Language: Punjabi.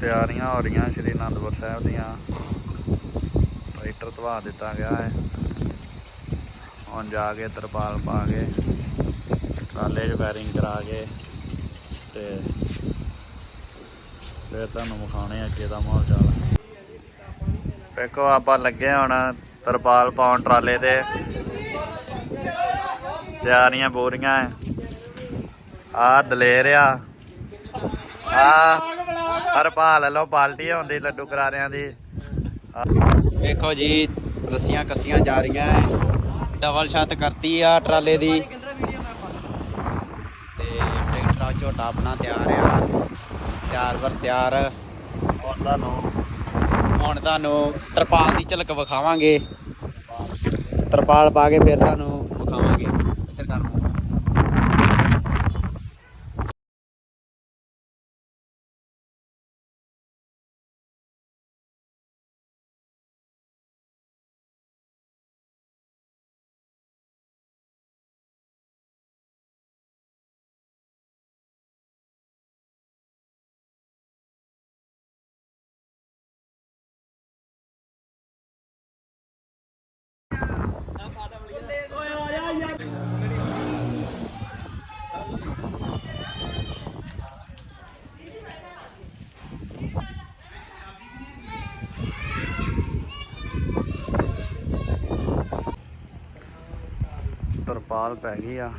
ਤਿਆਰੀਆਂ ਹੋ ਰਹੀਆਂ ਸ਼੍ਰੀ ਅਨੰਦਪੁਰ ਸਾਹਿਬ ਦੀਆਂ। ਟਰੈਕਟਰ ਧਵਾ ਦਿੱਤਾ ਗਿਆ ਹੈ। ਹੁਣ ਜਾ ਕੇ ਤਰਪਾਲ ਪਾ ਕੇ ਟਰਾਲੇ 'ਚ ਬੈਰਿੰਗ ਕਰਾ ਕੇ ਤੇ ਫਿਰ ਤੁਹਾਨੂੰ ਵਿਖਾਉਣੇ ਅੱਗੇ ਦਾ ਮਾਹੌਲ ਚਾਲ। ਵੇਖੋ, ਆਪਾਂ ਲੱਗੇ ਹੁਣ ਤਰਪਾਲ ਪਾਉਣ ਟਰਾਲੇ ਤੇ। ਤਿਆਰੀਆਂ ਬੋਰੀਆਂ ਆ ਦਲੇਰ ਆ। ਆ ਹਰਪਾਲ ਲੋ ਪਾਲਟੀ ਹੁੰਦੀ ਲੱਡੂ ਕਰਾਰਿਆਂ ਦੀ। ਵੇਖੋ ਜੀ ਰੱਸੀਆਂ ਕੱਸੀਆਂ ਜਾ ਰਹੀਆਂ ਐ। ਡਬਲ ਛੱਤ ਕਰਤੀ ਆ ਟਰਾਲੇ ਦੀ। ਤੇ ਟਰੈਕਟਰ ਝੋਟਾ ਆਪਣਾ ਤਿਆਰ ਆ। ਤਿਆਰ ਵਰ ਤਿਆਰ। ਹੁਣ ਤੁਹਾਨੂੰ ਹੁਣ ਤੁਹਾਨੂੰ ਤਰਪਾਲ ਦੀ ਝਲਕ ਵਿਖਾਵਾਂਗੇ। ਤਰਪਾਲ ਪਾ ਕੇ ਫਿਰ ਤੁਹਾਨੂੰ ਤਰਪਾਲ ਪੈ ਗਈ ਆ।